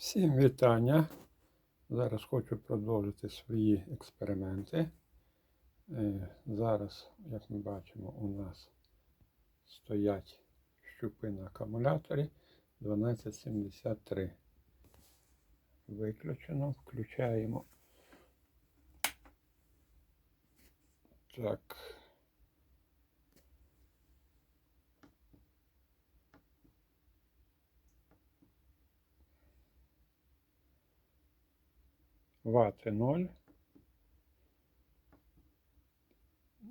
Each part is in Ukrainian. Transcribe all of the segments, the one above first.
Всім вітання. Зараз хочу продовжити свої експерименти. Е, Зараз, як ми бачимо, у нас стоять щупи на акумуляторі 1273. Виключено, включаємо. Так. Вати 0.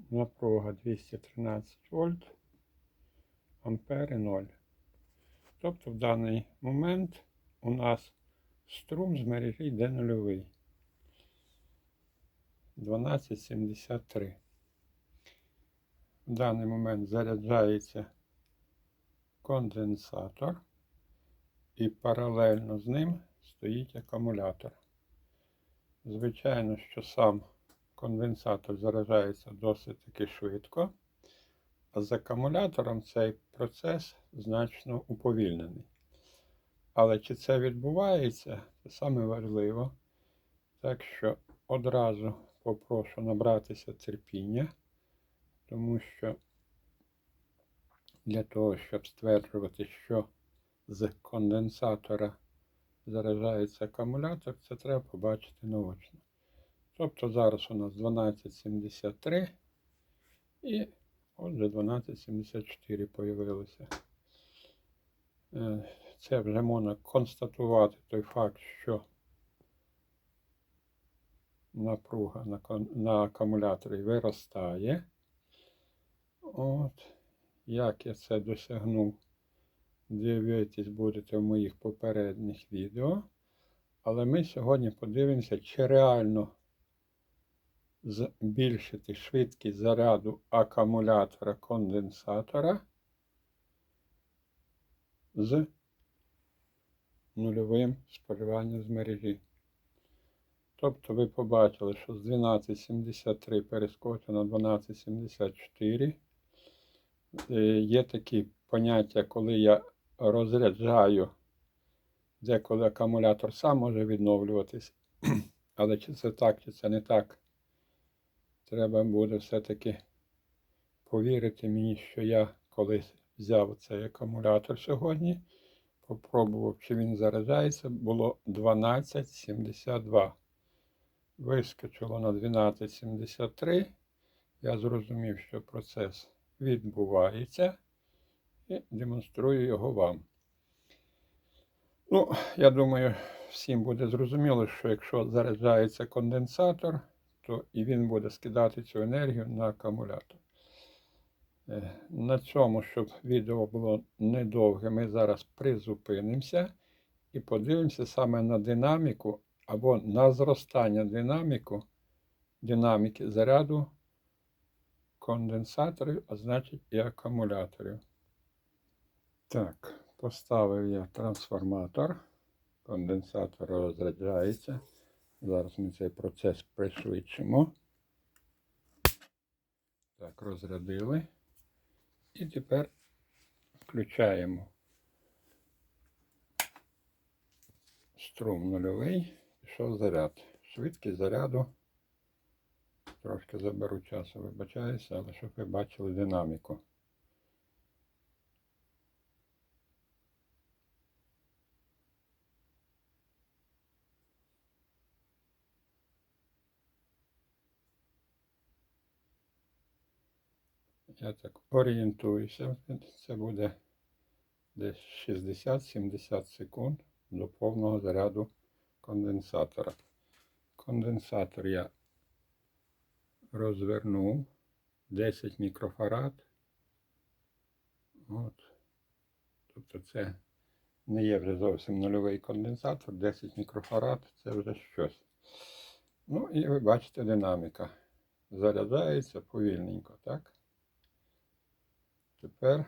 Напруга 213 вольт. Ампери 0. Тобто в даний момент у нас струм з мережі йде нульовий. 1273. В даний момент заряджається конденсатор і паралельно з ним стоїть акумулятор. Звичайно, що сам конденсатор заражається досить таки швидко, а з акумулятором цей процес значно уповільнений. Але чи це відбувається, це саме важливо. Так що одразу попрошу набратися терпіння, тому що для того, щоб стверджувати, що з конденсатора заражається акумулятор, це треба побачити наочно. Тобто зараз у нас 1273 і отже 1274 появилося. Е, Це вже можна констатувати той факт, що напруга на, на акумуляторі виростає. От. Як я це досягнув? Дивитись будете в моїх попередніх відео. Але ми сьогодні подивимося, чи реально збільшити швидкість заряду акумулятора конденсатора з нульовим споживанням з мережі. Тобто ви побачили, що з 1273 перескочено на 1274. Е, Є такі поняття, коли я розряджаю, деколи акумулятор сам може відновлюватись. Але чи це так, чи це не так, треба буде все-таки повірити мені, що я колись взяв цей акумулятор сьогодні, попробував, чи він заряджається, було 12,72. Вискочило на 12,73. Я зрозумів, що процес відбувається і демонструю його вам. Ну, я думаю, всім буде зрозуміло, що якщо заряджається конденсатор, то і він буде скидати цю енергію на акумулятор. Е, На цьому, щоб відео було недовге, ми зараз призупинимося і подивимося саме на динаміку або на зростання динаміку, динаміки заряду конденсаторів, а значить і акумуляторів. Так, поставив я трансформатор. Конденсатор розряджається. Зараз ми цей процес пришвидшимо. Так, розрядили. І тепер включаємо струм нульовий. Пішов заряд. Швидкість заряду. Трошки заберу часу, вибачаюся, але щоб ви бачили динаміку. Я так орієнтуюся, це буде десь 60-70 секунд до повного заряду конденсатора. Конденсатор я розвернув 10 мікрофарад. От. Тобто це не є вже зовсім нульовий конденсатор, 10 мікрофарад це вже щось. Ну і ви бачите динаміка. Заряджається повільненько, так? Тепер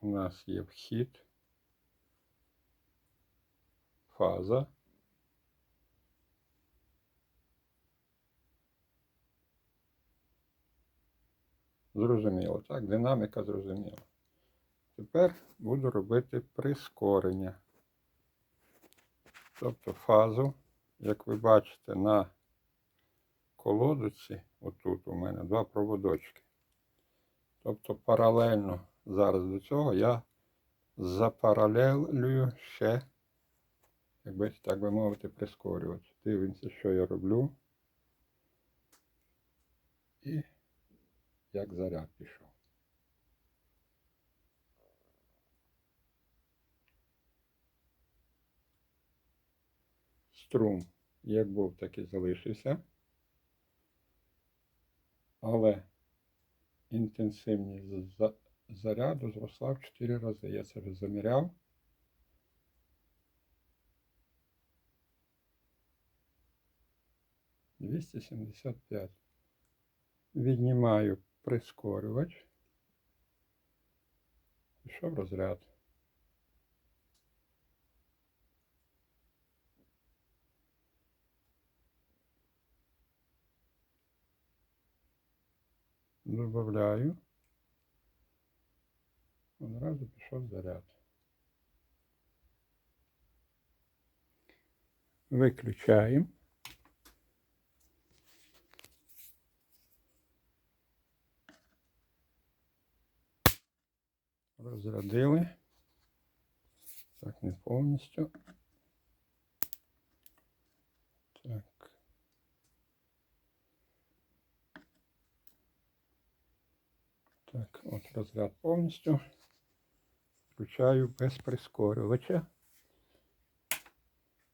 у нас є вхід, фаза. Зрозуміло, так? Динаміка зрозуміла. Тепер буду робити прискорення. Тобто фазу, як ви бачите, на колодиці, отут у мене два проводочки. Тобто паралельно зараз до цього я запаралелюю ще, як би, так би мовити, прискорювач. Дивимося, що я роблю. І як заряд пішов. Струм як був, так і залишився. Але інтенсивність заряду зросла в 4 рази. Я це вже заміряв. Двісті сімдесят п'ять. Віднімаю прискорювач. Пішов розряд. Добавляю. Одразу пішов заряд. Виключаємо. Розрядили. Так, не повністю. Так. Так, от розряд повністю. Включаю без прискорювача.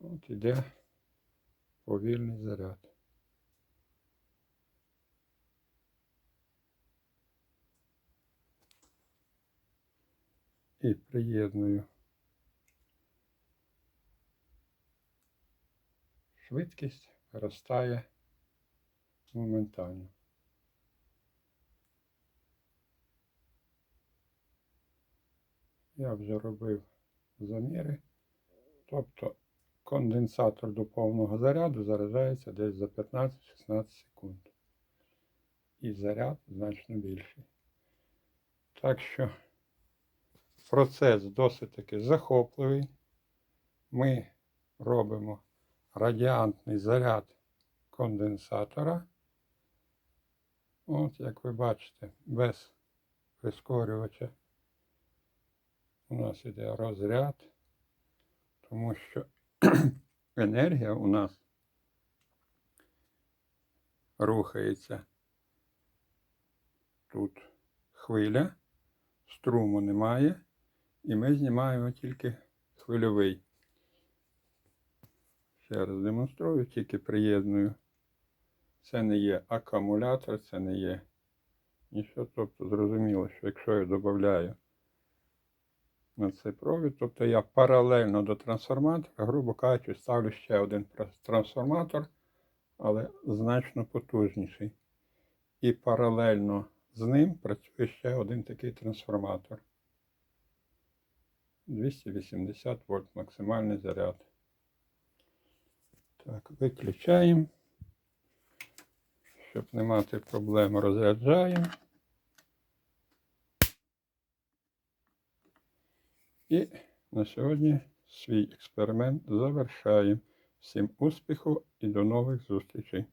От іде повільний заряд. І приєдную швидкість ростає моментально. Я вже робив заміри. Тобто конденсатор до повного заряду заряджається десь за 15-16 секунд. І заряд значно більший. Так що процес досить таки захопливий. Ми робимо радіантний заряд конденсатора. От, як ви бачите, без прискорювача у нас іде розряд, тому що енергія у нас рухається тут хвиля, струму немає, і ми знімаємо тільки хвильовий. Ще раз демонструю, тільки приєдную. Це не є акумулятор, це не є нічого. Тобто зрозуміло, що якщо я додаю на цей провід. Тобто я паралельно до трансформатора, грубо кажучи, ставлю ще один трансформатор, але значно потужніший. І паралельно з ним працює ще один такий трансформатор. 280 вольт максимальний заряд. Так, виключаємо. Щоб не мати проблем, розряджаємо. І на сьогодні свій експеримент завершаємо. Всім успіху і до нових зустрічей!